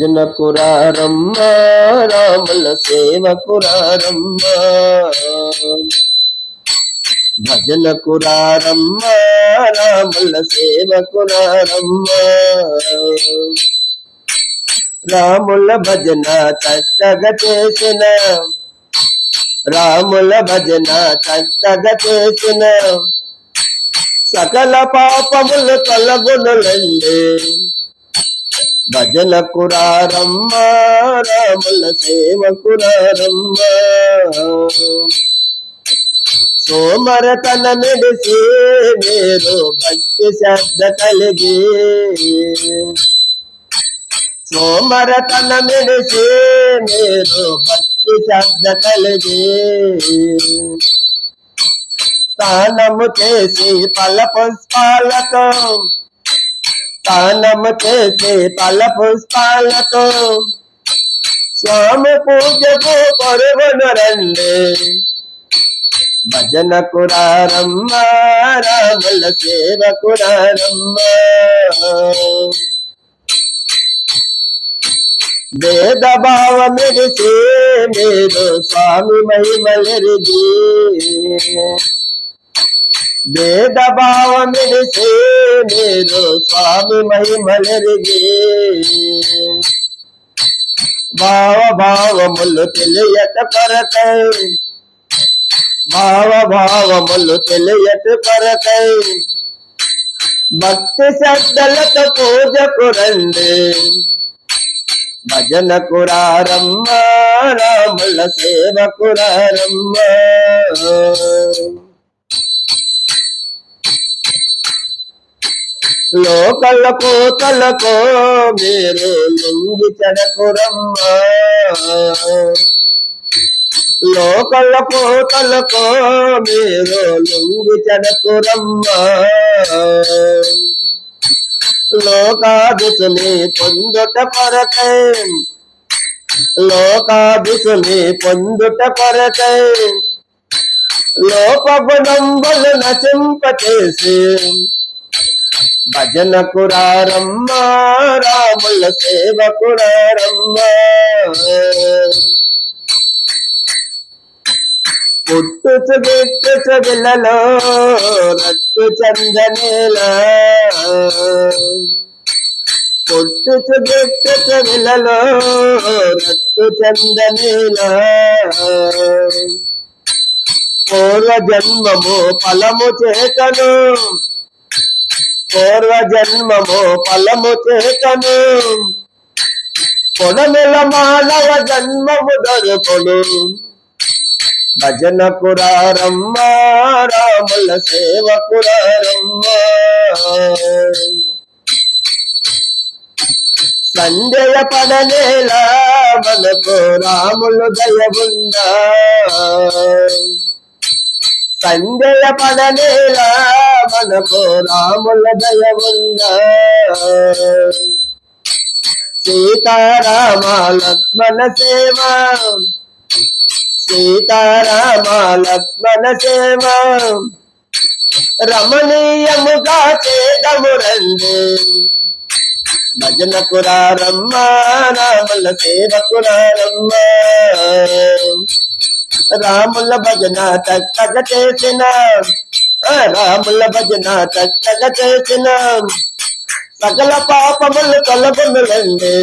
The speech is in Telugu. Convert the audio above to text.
భజన కురారమ్మ రాముల సేవ కురారమ్మ. భజన కురారమ్మ రాముల సేవ కురారమ్మ. రాముల భజన చక్కగా చేసిన రాముల భజన చక్కగా చేసిన. సకల పాపములు తొలగునులండి. భజన కురారమ్మ రాముల సేవ కురారమ్మ. సోమర తన మెడిసి మీరు భక్తి శ్రద్ధ కలిగి. సోమర తన మెడిసి మీరు భక్తి శ్రద్ధ కలిగి. స్నానము చేసి పల పుష్పాలతో స్నానము చేసి పల పుష్పాలతో స్వామి పూజకు పరుగును రండి భజన కురారమ్మ రాముల సేవ కురారమ్మ. వేద భావ మెరిసి మీరు స్వామి మహిమలరిగి. వేద భావ మీరు స్వామి మహిమలరిగి. భావ భావములు తెలియట కొరకై. భావ భావములు తెలియట కొరకై. భక్తి శ్రద్ధలతో పూజకు రండి. భజన కురారమ్మ రాముల సేవ కురారమ్మ. లోకల కోతలకో మీరు లుంగి చెడకురమ్మ లోకల కోతలకో మీరు లుంగి చెడకురమ్మ లోకాదిశుని పొందుట కొరకై లోకాదిశుని పొందుట కొరకై లోకగుణంబలు నశింపచేసి భజన కురారమ్మ రాముల సేవ కురారమ్మ. పుట్టుచు గిట్టుచు విలలో రట్టు చందనేల. పుట్టుచు గిట్టుచు విలలో రట్టు చందనేల. పూర్వ జన్మము ఫలము చేతను పూర్వ జన్మము ఫలము చేతను. కొడమెల మానవ జన్మము దొరుకును. భజన కురారమ్మ రాముల సేవ కురారమ్మ సంజయ పడనేలా మనకు రాములు దయవుందా సంజయ పడనేలా మనకు రాముల దయవుందా సీతారామ లక్ష్మణ సేవ. సీతారామ లక్ష్మణ సేవ. రమణీయముగా చేదము రండి. భజన కురారమ్మ రాముల సేవ కురారమ్మ రాముల భజన చక్కగా చేసిన. రాముల భజన చక్కగా చేసిన సకల పాపములు తొలగములండి